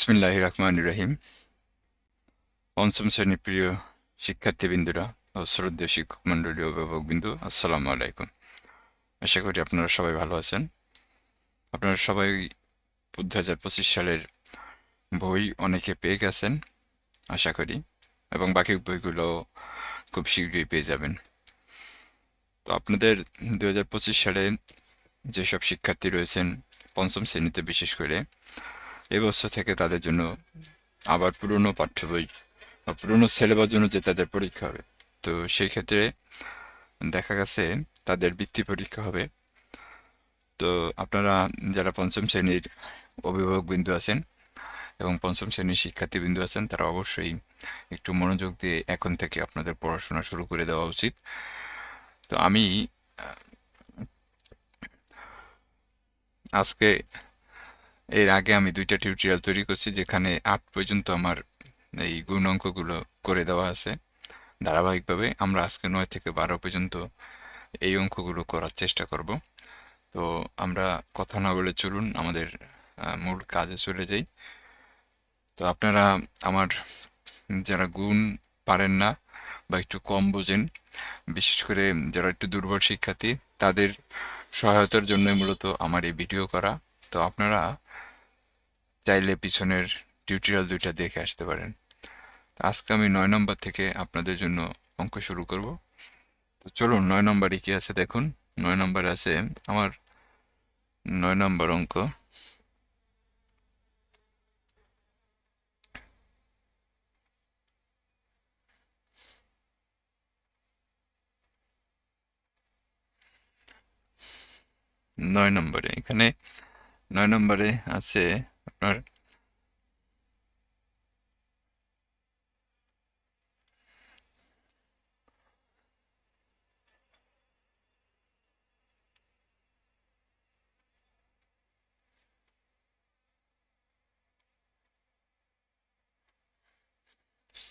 বিসমিল্লাহ রহমান রহিম পঞ্চম শ্রেণি প্রিয় শিক্ষার্থীবৃন্দুরা ও শ্রদ্ধেয় শিক্ষক মণ্ডলী অভিভাবক বিন্দু আসসালামু আলাইকুম। আশা করি আপনারা সবাই ভালো আছেন। আপনারা সবাই দু হাজার পঁচিশ সালের বই অনেকে পেয়ে গেছেন, আশা করি, এবং বাকি বইগুলো খুব শীঘ্রই পেয়ে যাবেন। তো আপনাদের দু হাজার পঁচিশ সালে যেসব শিক্ষার্থী রয়েছেন পঞ্চম শ্রেণীতে বিশেষ করে এবছর থেকে তাদের জন্য আবার পুরনো পাঠ্য বই বা পুরনো সিলেবাস জন্য যে তাদের পরীক্ষা হবে। তো সেই ক্ষেত্রে দেখা গেছে তাদের বৃত্তি পরীক্ষা হবে। তো আপনারা যারা পঞ্চম শ্রেণির অভিভাবক বিন্দু আছেন এবং পঞ্চম শ্রেণির শিক্ষার্থী বিন্দু আছেন, তারা অবশ্যই একটু মনোযোগ দিয়ে এখন থেকে আপনাদের পড়াশোনা শুরু করে দেওয়া উচিত। তো আমি আজকে এর আগে আমি দুইটা টিউটোরিয়াল তৈরি করছি, যেখানে আট পর্যন্ত আমার এই গুণ অঙ্কগুলো করে দেওয়া আছে। ধারাবাহিকভাবে আমরা আজকে নয় থেকে বারো পর্যন্ত এই অঙ্কগুলো করার চেষ্টা করব। তো আমরা কথা না বলে চলুন, আমাদের মূল কাজে চলে যাই। তো আপনারা, আমার যারা গুণ পারেন না বা একটু কম বোঝেন, বিশেষ করে যারা একটু দুর্বল শিক্ষার্থী, তাদের সহায়তার জন্যই মূলত আমার এই ভিডিও করা। তো আপনারা চাইলে পিছনের টিউটোরিয়াল দুইটা দেখে আসতে পারেন। তো আজকে আমি নয় নম্বর থেকে আপনাদের জন্য অঙ্ক শুরু করব। তো চলুন, নয় নম্বরে কি আছে দেখুন। নয় নম্বরে আছে আমার নয় নম্বর অঙ্ক। নয় নম্বরে এখানে নয় নম্বরে আছে আপনার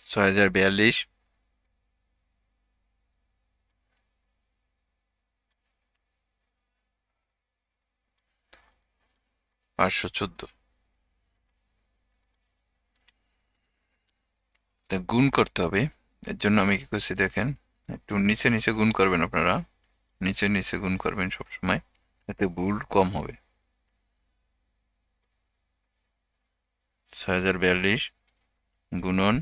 ছয় হাজার বিয়াল্লিশ। পাঁচশো চোদ্দ। গুণ করতে হবে, এর জন্য আমি কি করছি দেখেন, একটু নিচে নিচে গুণ করবেন আপনারা, নিচে নিচে গুণ করবেন সবসময়, এতে ভুল কম হবে। ছয় হাজার বিয়াল্লিশ গুণন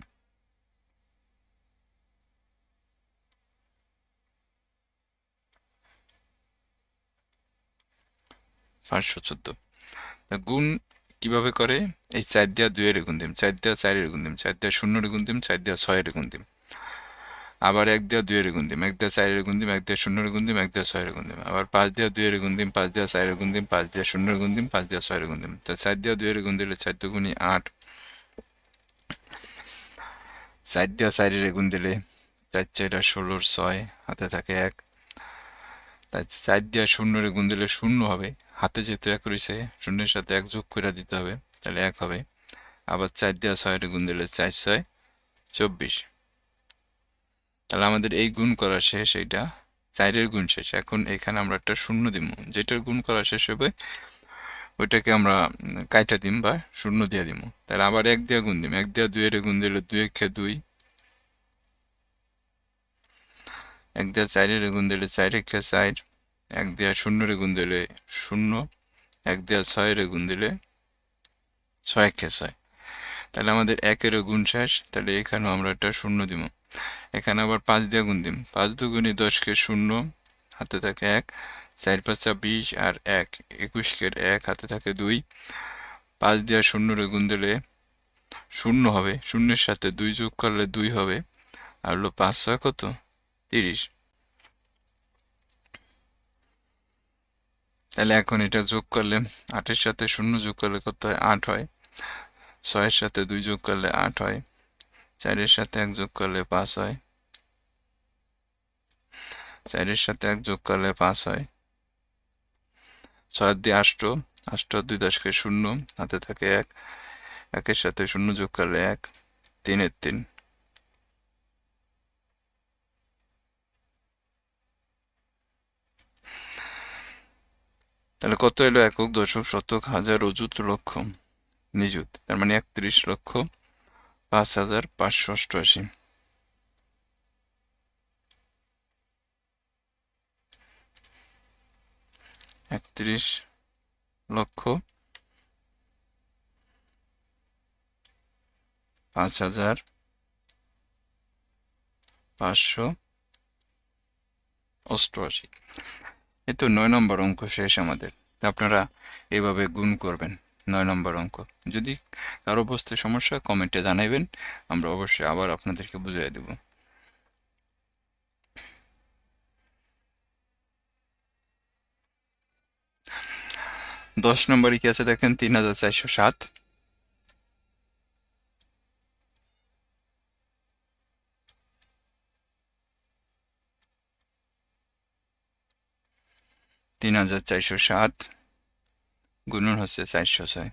পাঁচশো চোদ্দ। গুণ কীভাবে করে? এই চার দেওয়া দুইয়ের গুণ দিম, চার দেওয়া চারের গুণ দিম, চার দেওয়া শূন্যের গুণ দিম, চার দেওয়া ছয়ের গুণ দিম। আবার এক দেওয়া দুইয়ের গুণ দিম, এক দেওয়া চারের গুণ দিম, এক দেওয়া শূন্যের গুণ দিম, এক দেওয়া ছয়ের গুণ দিম। আবার পাঁচ দেওয়া দুইয়ের গুণ দিম, পাঁচ দেওয়া চারের গুণ দিম, পাঁচ দেওয়া শূন্যের গুণ দিম, পাঁচ দেওয়া ছয়ের গুণ দিম। তো চার দেওয়া দুইয়ের গুণ দিলে চার দুগুণি আট। চার দেওয়া চারের গুণ দিলে চার চারটা ষোলোর ছয়, হাতে থাকে এক। তাই চার দেওয়া শূন্যের গুণ দিলে শূন্য হবে। হাতে যেহেতু এক রয়েছে, শূন্যের সাথে এক যোগ করে দিতে হবে, তাহলে এক হবে। আবার চার দেওয়া ছয়ের গুণ দিলে চার ছয়, চব্বিশ। তাহলে আমাদের এই গুণ করা শেষ, এইটা চারের গুণ শেষ। এখন এখানে আমরা একটা শূন্য দিব। যেটার গুণ করা শেষ হবে, ওইটাকে আমরা কাইটা দিম বা শূন্য দিয়ে দিব তাহলে আবার এক দেওয়া গুণ দিম। এক দেওয়া দুইয়ের গুণ দিলে দুই একে দুই। এক দেওয়া চারের গুণ দিলে চার একে চার। এক দেওয়া শূন্যরে গুণ দিলে শূন্য, এক দেওয়া ছয়ের গুণ দিলে ছয় কে ছয়। তাহলে আমাদের একের গুণ শেষ, তাহলে এখানেও আমরা একটা শূন্য দিব। এখানে আবার পাঁচ দিয়ে গুণ দিম। পাঁচ দুগুণি দশকে শূন্য, হাতে থাকে এক, চার পাঁচটা বিশ আর এক, একুশকে এক, হাতে থাকে দুই। পাঁচ দিয়ে শূন্যরে গুণ দিলে শূন্য হবে। শূন্যের সাথে দুই যোগ করলে দুই হবে। আর হলো পাঁচ ছয় কত? তিরিশ। তাহলে এখন এটা যোগ করলে আটের সাথে শূন্য যোগ করলে কত হয়? আট হয়। ছয়ের সাথে দুই যোগ করলে আট হয়। চারের সাথে এক যোগ করলে পাঁচ হয়। চারের সাথে এক যোগ করলে পাঁচ হয়। ছয় দিয়ে আষ্ট। আষ্ট দুই দশকে শূন্য, হাতে থাকে এক। একের সাথে শূন্য যোগ করলে এক। তিনের তিন। তাহলে কত এলো একক দশক শতক হাজার অযুত লক্ষ? নিযুত, তার মানে একত্রিশ লক্ষ পাঁচ হাজার পাঁচশো অষ্টআশি। একত্রিশ লক্ষ পাঁচ হাজার পাঁচশো অষ্টআশি। এই তো নয় নম্বর অঙ্ক শেষ আমাদের। আপনারা এভাবে গুণ করবেন, নয় নম্বর অঙ্ক। যদি কারও বসতে সমস্যা, কমেন্টে জানাইবেন, আমরা অবশ্যই আবার আপনাদেরকে বুঝিয়ে দেব। দশ নম্বরে কি আছে দেখেন? তিন হাজার চারশো সাত। তিন হাজার চারশো সাত গুণন হচ্ছে চারশো ছয়।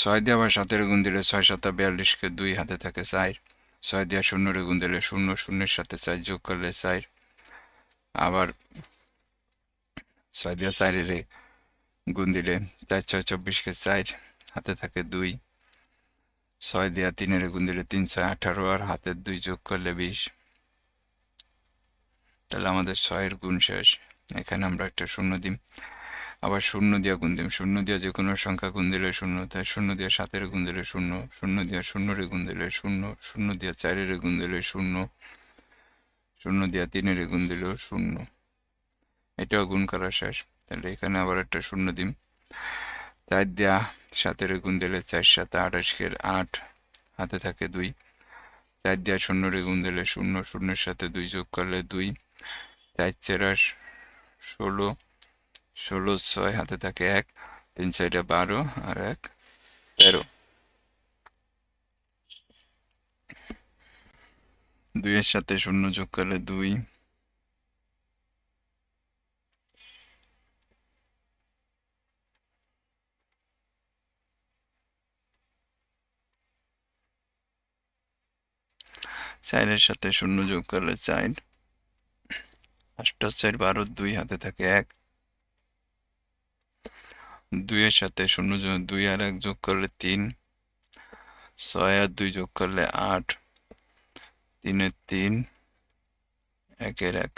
ছয় দিয়ে আবার সাতের গুণ দিলে ছয় সাতা বিয়াল্লিশকে দুই হাতে থাকে চার। ছয় দিয়ে শূন্যরে গুণ দিলে শূন্য শূন্যের সাথে চার যোগ করলে চার। আবার ছয় দিয়ে চারের গুণ দিলে চার ছয় চব্বিশকে চার, হাতে থাকে দুই। ছয় দিয়া তিনের গুণ দিলে তিন ছয় আঠারো আর হাতের দুই যোগ করলে বিশ। তাহলে আমাদের ছয়ের গুণ শেষ। এখানে আমরা একটা শূন্য দিম আবার শূন্য দিয়া গুণ দিম শূন্য দিয়া যে কোনো সংখ্যা গুণ দিলে শূন্য, তাই শূন্য দিয়া সাতের গুণ দিলে শূন্য শূন্য দিয়া শূন্যরে গুণ দিলে শূন্য শূন্য দিয়া চারের গুণ দিলে শূন্য শূন্য দিয়া তিনের গুণ দিলেও শূন্য। এটাও গুণ করা শেষ। তাহলে এখানে আবার একটা শূন্য দিম। চার দিয়া সাতের গুণ দিলে চার, সাত আঠাশকে আট, হাতে থাকে দুই। চার দিয়া শূন্যরে গুণ দিলে শূন্য, শূন্যের সাথে দুই যোগ করলে দুই। চার চেরা ষোলো ষোলো ছয় হাতে থাকে এক, তিন চারটা বারো আর এক তেরো। দুইয়ের সাথে শূন্য যোগ করলে দুই। চারের সাথে শূন্য যোগ করলে চার। আটটা চার বারো দুই হাতে থাকে এক। দুইয়ের সাথে শূন্য দুই আর এক যোগ করলে তিন, ছয় আর দুই যোগ করলে আট তিনের তিন একের এক।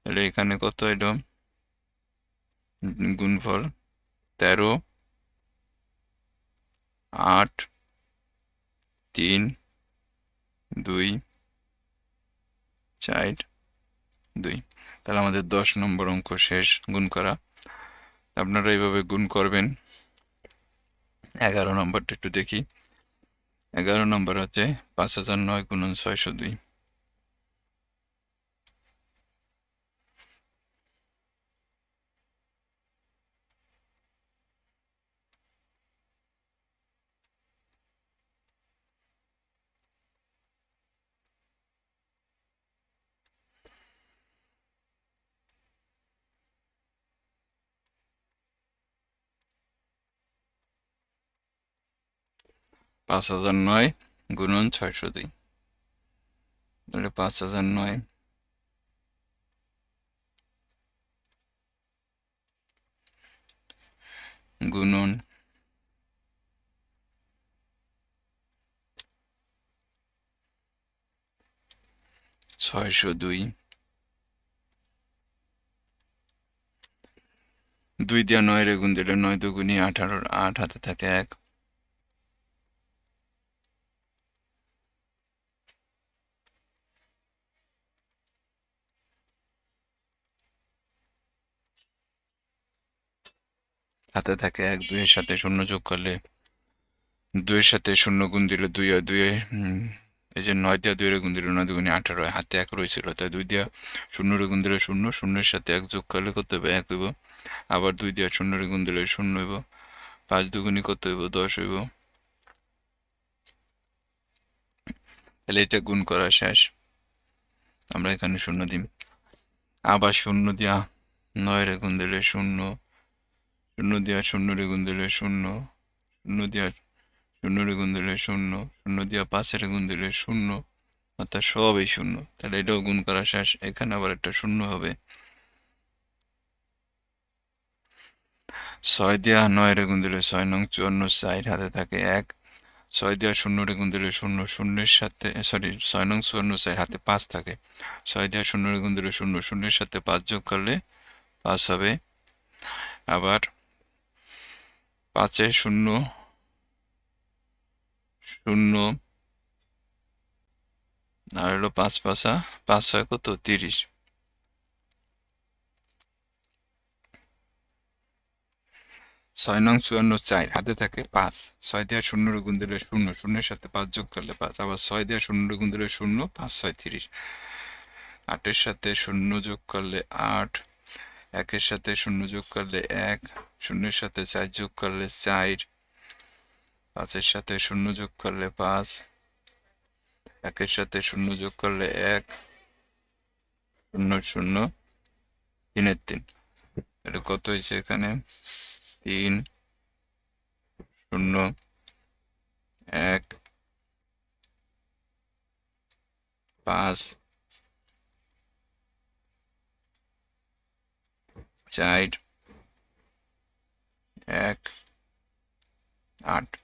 তাহলে এখানে কত এলো? গুণফল তেরো, আট, তিন, দুই, চার, দুই। তাহলে আমাদের দশ নম্বর অঙ্ক শেষ, গুণ করা। আপনারা এইভাবে গুণ করবেন। এগারো নম্বরটা একটু দেখি। এগারো নম্বর হচ্ছে পাঁচ হাজার নয় গুণন ছয়শো দুই। পাঁচ হাজার নয় গুণন ছয়শো দুই। তাহলে পাঁচ হাজার নয়। গুণন ছয়শো দুই। দুই দিয়া নয় রে গুণ দিলে নয় দুগুণী আঠারোর আট হাতে থাকে এক। হাতে থাকে এক, দুইয়ের সাথে শূন্য যোগ করলে দুইয়ের সাথে শূন্য গুণ দিলে দুই হয় দুই এই যে নয় দিয়া দুইয়ের গুণ দিলে নয় দুগুণে আঠারো হাতে এক রয়েছিল, তাই দুই দিয়া শূন্যরে গুণ দিলে শূন্য, শূন্যের সাথে এক যোগ করলে করতে হবে? এক হইব। আবার দুই দিয়া শূন্যরে গুণ দিলে শূন্য হইব। পাঁচ দুগুনি করতে হইব? দশ হইব। তাহলে এটা গুণ করা শেষ। আমরা এখানে শূন্য দিই। আবার শূন্য দিয়া নয় রে গুণ দিলে শূন্য। শূন্য দিয়া শূন্য রে গুণ দিলে শূন্য শূন্য দিয়া শূন্য রে গুণ দিলে শূন্য শূন্য দিয়া পাঁচের গুণ দিলে শূন্য, অর্থাৎ সবই শূন্য। তাহলে এটাও গুণ করা শেষ। এখানে আবার একটা শূন্য হবে। ছয় দিয়া নয় রে গুণ দিলে ছয় নং চুয়ান্ন চার হাতে থাকে এক। ছয় দিয়া শূন্য রে গুণ দিলে শূন্য, শূন্যের সাথে সরি ছয় নং চুয়ান্ন চার হাতে পাঁচ থাকে। ছয় দিয়া শূন্য রে গুণ দিলে শূন্য, শূন্যের সাথে পাঁচ যোগ করলে পাঁচ হবে। আবার পাঁচে শূন্য। শূন্য। আর হলো পাঁচ পাঁচা, পাঁচ ছয় কত? তিরিশ। ছয় নং চুয়ান্ন চার, হাতে থাকে পাঁচ। ছয় দেওয়া শূন্য গুণ দিলে শূন্য, শূন্যের সাথে পাঁচ যোগ করলে পাঁচ। আবার ছয় দেওয়া শূন্য গুণ দিলে শূন্য, পাঁচ ছয় তিরিশ। আটের সাথে শূন্য যোগ করলে আট, একের সাথে শূন্য যোগ করলে এক শূন্যের সাথে চার যোগ করলে চার, পাঁচের সাথে শূন্য যোগ করলে পাঁচ, একের সাথে শূন্য যোগ করলে এক, শূন্য শূন্য, তিনের তিন। এটা কত হয়েছে এখানে? তিন, শূন্য, এক, পাঁচ, চার এক, আট,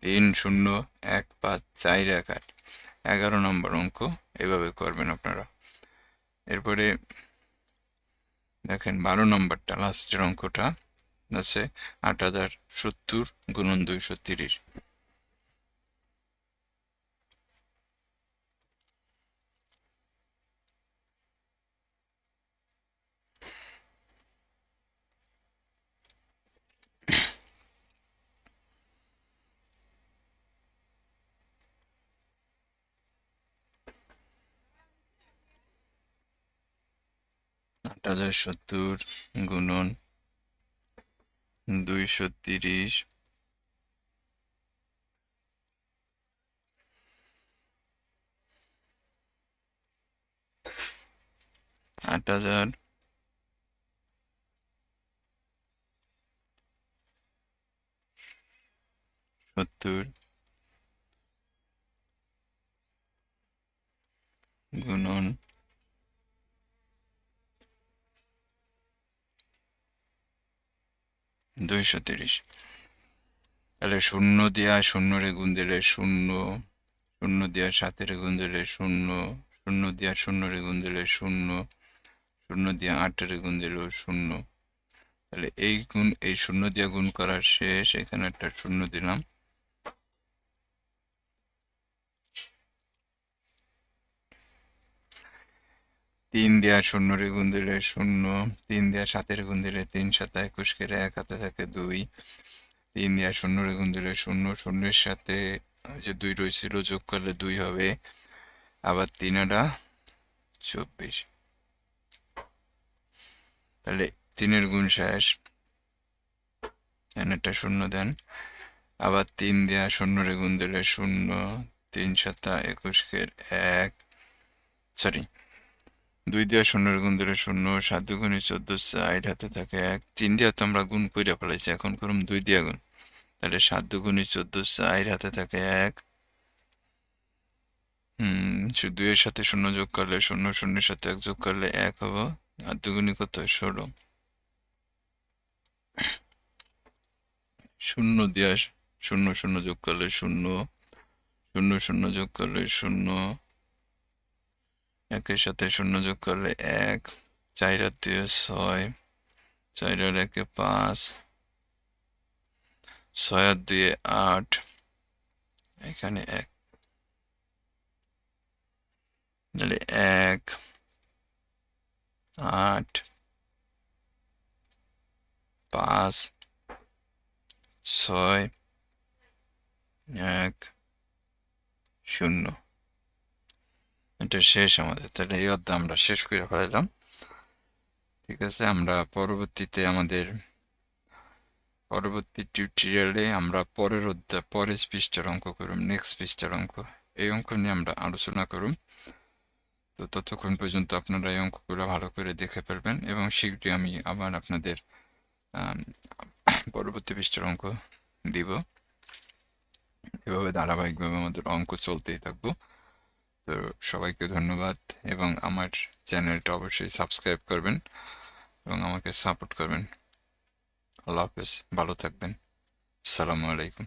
তিন, শূন্য, এক, পাঁচ, চার, এক, আট। এগারো নম্বর অঙ্ক, এভাবে করবেন আপনারা। এরপরে দেখেন বারো নম্বরটা লাস্টের অঙ্কটা আছে আট হাজার সত্তর গুণন দুইশো তিরিশ। আট হাজার সত্তর গুণন দুইশো তিরিশ। আট হাজার। সত্তর। গুণন দুইশো তিরিশ। তাহলে শূন্য দেওয়া শূন্য রে গুণ দিলে শূন্য শূন্য দেওয়া সাতের গুণ দিলে শূন্য শূন্য দেওয়া শূন্য রে গুণ দিলে শূন্য শূন্য দিয়ে আটের গুণ দিল শূন্য। তাহলে এই গুণ, এই শূন্য দিয়ে গুণ করার শেষ, এখানে একটা শূন্য দিলাম। তিন দেয়া শূন্য রে গুণ দিলে শূন্য, তিন দেয়া সাতের গুণ দিলে তিন সাত একুশ কেটে এক হাতে থাকে দুই। তিন দেয়া শূন্য রে গুণ দিলে শূন্য, শূন্যের সাথে যে দুই রয়েছিল যোগ করলে দুই হবে। আবার তিন আটা চব্বিশ। তাহলে তিনের গুণ শেষ। একটা শূন্য দেন। আবার তিন দেয়া শূন্য রে গুণ দিলে শূন্য, তিন সাতা একুশ কের এক। সরি দুই দেওয়া শূন্যের গুণ দিলে শূন্য, সাত দুগুণে চোদ্দ সাইড হাতে থাকে এক। তিন দেওয়া তো আমরা গুণ করে ফেলাইছি, এখন করুম দুই দিয়া গুণ। তাহলে সাত দুগুণে চোদ্দ সাইড হাতে থাকে এক। হম দুইয়ের সাথে শূন্য যোগ করলে শূন্য, শূন্যের সাথে এক যোগ করলে এক হব। আর দুগুণি কত? ষোলো। শূন্য দেওয়া শূন্য শূন্য যোগ করলে শূন্য শূন্য শূন্য যোগ করলে শূন্য। একের সাথে শূন্য যোগ করলে এক, চার আর ছয়, চার একে পাঁচ, ছয় দুয়ে আট, এখানে এক। তাহলে এক, আট, পাঁচ, ছয়, এক, শূন্য। এটা শেষ আমাদের। তাহলে এই অধ্যায় আমরা শেষ করে ফেলাইলাম। ঠিক আছে, আমরা পরবর্তীতে আমাদের পরবর্তী টিউটোরিয়ালে আমরা পরের অধ্যায়, পরের পৃষ্ঠার অঙ্ক করুম নেক্সট পৃষ্ঠার অঙ্ক। এই অঙ্ক নিয়ে আমরা আলোচনা করুম। তো ততক্ষণ পর্যন্ত আপনারা এই অঙ্কগুলো ভালো করে দেখে ফেলবেন এবং শীঘ্রই আমি আবার আপনাদের পরবর্তী পৃষ্ঠার অঙ্ক দিব। এভাবে ধারাবাহিকভাবে আমাদের অঙ্ক চলতেই থাকব। তো সবাইকে ধন্যবাদ এবং আমার চ্যানেলটা অবশ্যই সাবস্ক্রাইব করবেন এবং আমাকে সাপোর্ট করবেন। আল্লাহ হাফেজ, ভালো থাকবেন। সালামু আলাইকুম।